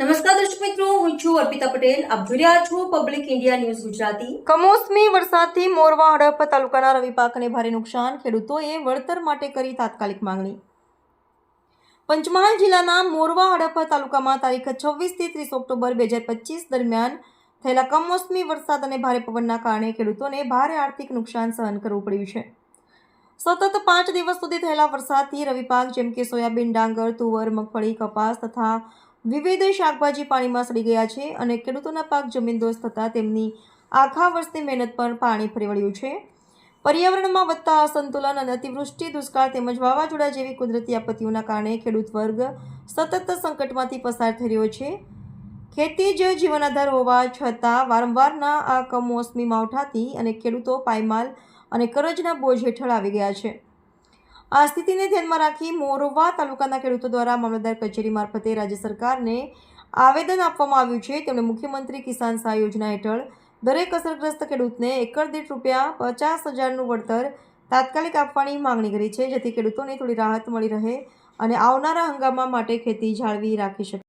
નમસ્કાર દર્શક મિત્રો, હું છું અર્પિતા પટેલ. આપ જોઈ રહ્યા છો પબ્લિક ઇન્ડિયા ન્યૂઝ ગુજરાતી. કમોસમી વરસાદથી મોરવા હડપ તાલુકાના રવિ પાકને ભારે નુકસાન. ખેડૂતોએ વળતર માટે કરી તાત્કાલિક માંગણી. પંચમહાલ જિલ્લાના મોરવા હડપ તાલુકામાં તારીખ છવ્વીસથી ત્રીસ ઓક્ટોબર બે હજાર પચીસ દરમિયાન થયેલા કમોસમી વરસાદ અને ભારે પવનના કારણે ખેડૂતોને ભારે આર્થિક નુકસાન સહન કરવું પડ્યું છે. સતત પાંચ દિવસ સુધી થયેલા વરસાદથી રવિ પાક, જેમ કે સોયાબીન, ડાંગર, તુવર, મગફળી, કપાસ તથા વિવિધ શાકભાજી પાણીમાં સડી ગયા છે અને ખેડૂતોના પાક જમીનદોસ્ત થતાં તેમની આખા વર્ષની મહેનત પર પાણી ફરી વળ્યું છે. પર્યાવરણમાં વધતા અસંતુલન અને અતિવૃષ્ટિ, દુષ્કાળ તેમજ વાવાઝોડા જેવી કુદરતી આપત્તિઓના કારણે ખેડૂત વર્ગ સતત સંકટમાંથી પસાર થઈ રહ્યો છે. ખેતી જ જીવન આધાર હોવા છતાં વારંવારના આ કમોસમી માવઠાથી અને ખેડૂતો પાયમાલ અને કરજના બોજ હેઠળ આવી ગયા છે. આ સ્થિતિને ધ્યાનમાં રાખી મોરવા તાલુકાના ખેડૂતો દ્વારા મામલતદાર કચેરી મારફતે રાજ્ય સરકારને આવેદન આપવામાં આવ્યું છે તેમણે મુખ્યમંત્રી કિસાન સહાય યોજના હેઠળ દરેક અસરગ્રસ્ત ખેડૂતને એકર દીઠ રૂપિયા પચાસ હજારનું વળતર તાત્કાલિક આપવાની માંગણી કરી છે જેથી ખેડૂતોને થોડી રાહત મળી રહે અને આવનારા હંગામા માટે ખેતી જાળવી રાખી શકે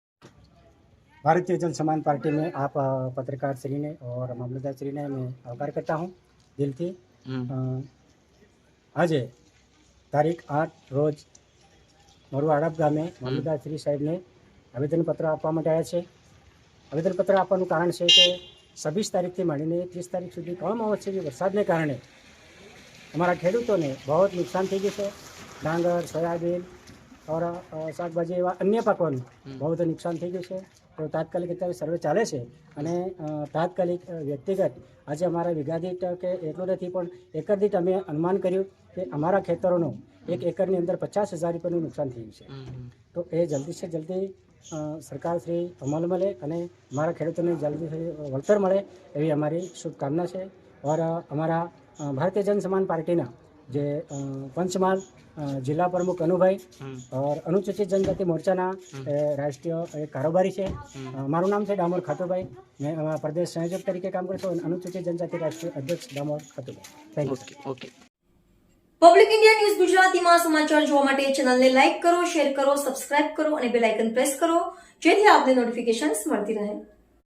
भारतीय जन समाज पार्टी में आप अ, पत्रकार श्री ने और मामलतदार श्री ने मैं आभार करता हूँ दिल થી અ, આજે તારીખ આઠ રોજ મોરવા આડપ ગામે મામલતદાર શ્રી સાહેબને આવેદનપત્ર આપવા માટે આવ્યા છે. આવેદનપત્ર આપવાનું કારણ છે કે છવ્વીસ તારીખથી માંડીને ત્રીસ તારીખ સુધી કમોસમી વરસાદને કારણે. અમારા ખેડૂતોને બહુ જ નુકસાન થઈ ગયું છે. ડાંગર સોયાબીન ઓર શાકભાજી એવા અન્ય પાકોનું બહુ તો નુકસાન થઈ ગયું છે. તો તાત્કાલિક અત્યારે સર્વે ચાલે છે અને તાત્કાલિક વ્યક્તિગત આજે અમારા વીઘા દીઠ કે એટલું નથી પણ એકર દીઠ અમે અનુમાન કર્યું કે અમારા ખેતરોનું એક એકરની અંદર પચાસ હજાર રૂપિયાનું નુકસાન થયું છે. તો એ જલ્દી છે જલ્દી સરકારશ્રી સરકાર શ્રી અમલ મળે અને મારા ખેડૂતોને જલ્દીથી વળતર મળે એવી અમારી શુભકામના છે. ઓર અમારા ભારતીય જન સમાન પાર્ટીના જે પંચમહાલ જિલ્લા પ્રમુખ અનુભાઈ અનુસૂચિત જનજાતિ મોરચાના રાષ્ટ્રીય કારોબારી છે. મારું નામ છે ડામોર ખાતુભાઈ. મેં પ્રદેશ સંયોજક તરીકે કામ કરું છું અનુસૂચિત જનજાતિ રાષ્ટ્રીય અધ્યક્ષ Damor Khatubhai. Thank you okay public India news ગુજરાતીમાં સમાચાર જોવા માટે ચેનલને લાઇક કરો શેર કરો સબસ્ક્રાઇબ કરો અને બેલ પ્રેસ કરો. જેથી આપને નોટિફિકેશન્સ મળતી રહે.